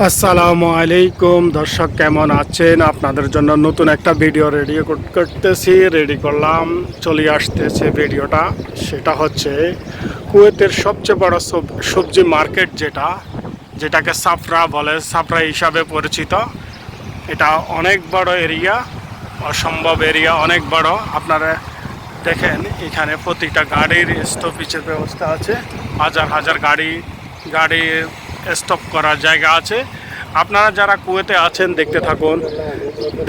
আসসালামু আলাইকুম। দর্শক, কেমন আছেন? আপনাদের জন্য নতুন একটা ভিডিও রেডি করতেছি রেডি করলাম। চলে আসতেছে ভিডিওটা। সেটা হচ্ছে কুয়েতের সবচেয়ে বড় সব- সবজি মার্কেট যেটা, যেটাকে সাফরা বলে, সাফরা হিসাবে পরিচিত। এটা অনেক বড় এরিয়া, অসম্ভব এরিয়া, অনেক বড়। আপনারা দেখেন, এখানে প্রতিটা গাড়ির স্টপেজের ব্যবস্থা আছে। হাজার হাজার গাড়ি গাড়ি স্টপ করার জায়গা আছে। আপনারা যারা কুয়েতে আছেন, দেখতে থাকুন,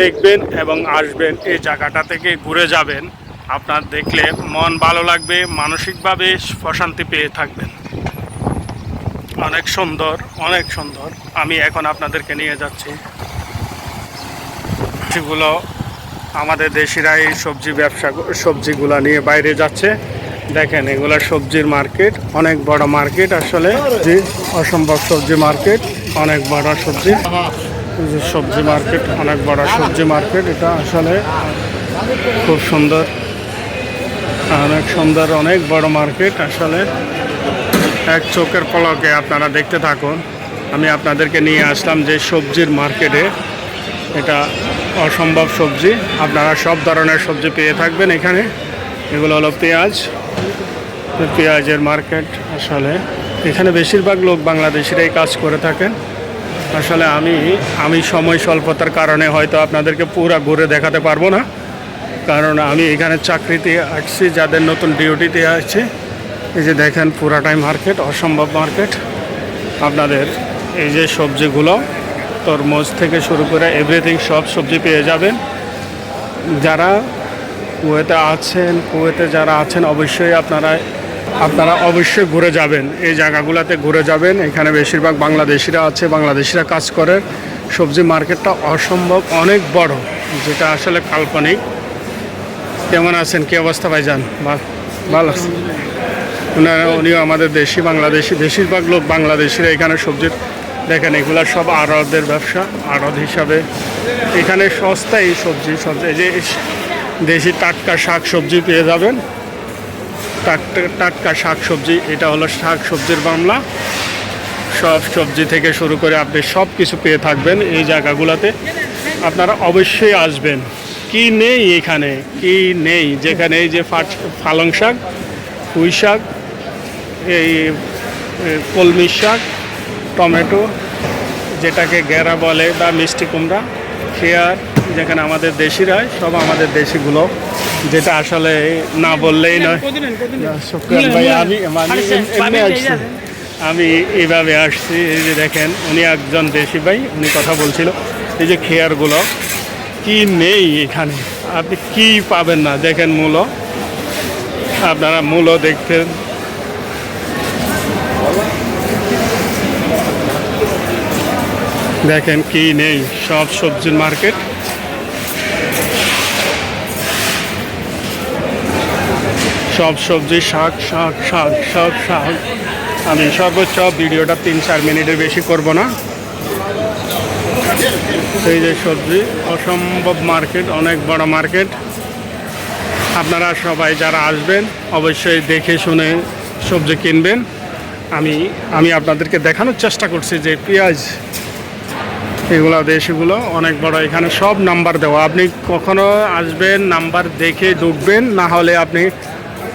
দেখবেন এবং আসবেন এই জায়গাটা থেকে ঘুরে যাবেন। আপনার দেখলে মন ভালো লাগবে, মানসিকভাবে প্রশান্তি পেয়ে থাকবেন। অনেক সুন্দর অনেক সুন্দর। আমি এখন আপনাদেরকে নিয়ে যাচ্ছি। সেগুলো আমাদের দেশিরা এই সবজি ব্যবসা, সবজিগুলো নিয়ে বাইরে যাচ্ছে। দেখেন, এগুলো সবজির মার্কেট, অনেক বড় মার্কেট আসলে। জি, অসম্ভব সবজি মার্কেট, অনেক বড় সবজি। যে সবজি মার্কেট, অনেক বড় সবজি মার্কেট, এটা আসলে খুব সুন্দর। অনেক সুন্দর, অনেক বড় মার্কেট আসলে। এক চোখের পলকে আপনারা দেখতে থাকুন। আমি আপনাদেরকে নিয়ে আসলাম যে সবজির মার্কেটে। এটা অসম্ভব সবজি। আপনারা সব ধরনের সবজি পেয়ে থাকবেন এখানে। এগুলো হলো পেঁয়াজ পেঁয়াজের মার্কেট আসলে। এখানে বেশিরভাগ লোক বাংলাদেশিরাই কাজ করে থাকেন। আসলে আমি আমি সময় স্বল্পতার কারণে হয়তো আপনাদেরকে পুরো ঘুরে দেখাতে পারব না। কারণ আমি এখানে চাকরিতে আসছি, যাদের নতুন ডিউটিতে আসছে এই যে দেখেন পুরাটাই মার্কেট, অসম্ভব মার্কেট। আপনাদের এই যে সবজিগুলো, তরমুজ থেকে শুরু করে এভরিথিং সব সবজি পেয়ে যাবেন। যারা কুয়েতে আছেন, কুয়েতে যারা আছেন, অবশ্যই আপনারা আপনারা অবশ্যই ঘুরে যাবেন। এই জায়গাগুলোতে ঘুরে যাবেন। এখানে বেশিরভাগ বাংলাদেশিরা আছে, বাংলাদেশিরা কাজ করে। সবজি মার্কেটটা অসম্ভব অনেক বড়, যেটা আসলে কাল্পনিক। কেমন আছেন? কি অবস্থা ভাইজান? যান ভালো আছেন? ওনারা উনিও আমাদের দেশি বাংলাদেশি, বেশিরভাগ লোক বাংলাদেশিরা এখানে সবজির দেখেন, এগুলা সব আড়তদের ব্যবসা, আড়ত হিসাবে। এখানে সস্তায় সবজি সবজি, এই যে দেশি টাটকা শাক সবজি পেয়ে যাবেন। টাটকা টাটকা শাক সবজি এটা হলো শাক সবজির বাংলা। সব সবজি থেকে শুরু করে আপনি সব কিছু পেয়ে থাকবেন এই জায়গাগুলোতে। আপনারা অবশ্যই আসবেন। কি নেই এখানে? কি নেই? যেখানে এই যে ফাট, পালং শাক, পুঁই শাক, এই কলমি শাক, টমেটো, যেটাকে গেরা বলে বা মিষ্টি কুমড়া, খেয়ার যেখানে আমাদের দেশিরা সব আমাদের দেশিগুলো যেটা আসলে না বললেই নয়। শুক্রান ভাই আমি মানে আসছি। আমি এইভাবে আসছি এই যে দেখেন উনি একজন দেশি ভাই উনি কথা বলছিল। এই যে খেয়ারগুলো কি নেই এখানে? আপনি কি পাবেন না? দেখেন মূলো। আপনারা মূলো দেখতেন দেখেন কি নেই সব সবজির মার্কেট। সব সবজি, শাক শাক শাক শাক শাক। আমি সর্বোচ্চ ভিডিওটা তিন, চার মিনিটের বেশি করব না। এই যে সবজি, অসম্ভব মার্কেট, অনেক বড় মার্কেট। আপনারা সবাই যারা আসবেন, অবশ্যই দেখে শুনে সবজি কিনবেন। আমি আমি আপনাদেরকে দেখানোর চেষ্টা করছি যে পেঁয়াজ, এগুলো দেশগুলো অনেক বড়। এখানে সব নাম্বার দেওয়া। আপনি কখনো আসবেন, নাম্বার দেখে ঢুকবেন, না হলে আপনি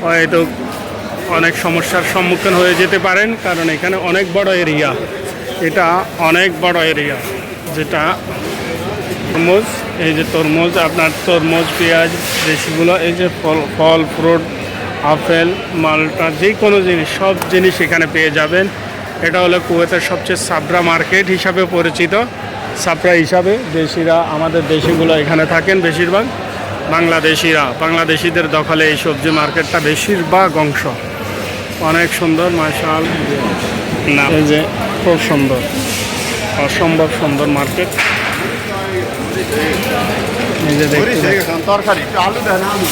হয়তো অনেক সমস্যার সম্মুখীন হয়ে যেতে পারেন, কারণ এখানে অনেক বড় এরিয়া। এটা অনেক বড় এরিয়া, যেটা তরমুজ, এই যে তরমুজ, আপনার তরমুজ, পেঁয়াজ, দেশিগুলো, এই যে ফল ফল, ফ্রুট, আপেল, মালটা যে কোনো জিনিস, সব জিনিস এখানে পেয়ে যাবেন। এটা হলো কুয়েতের সবচেয়ে সাবরা মার্কেট হিসাবে পরিচিত। সাবরা হিসাবে দেশিরা, আমাদের দেশিগুলো এখানে থাকেন বেশিরভাগ। বাংলাদেশিরা বাংলাদেশিদের দখলে এই সবজি মার্কেটটা বেশিরভাগ অংশ। অনেক সুন্দর মার্শাল না। এই যে খুব সুন্দর। অসম্ভব সুন্দর মার্কেট। তরকারি আলু দেন আলু।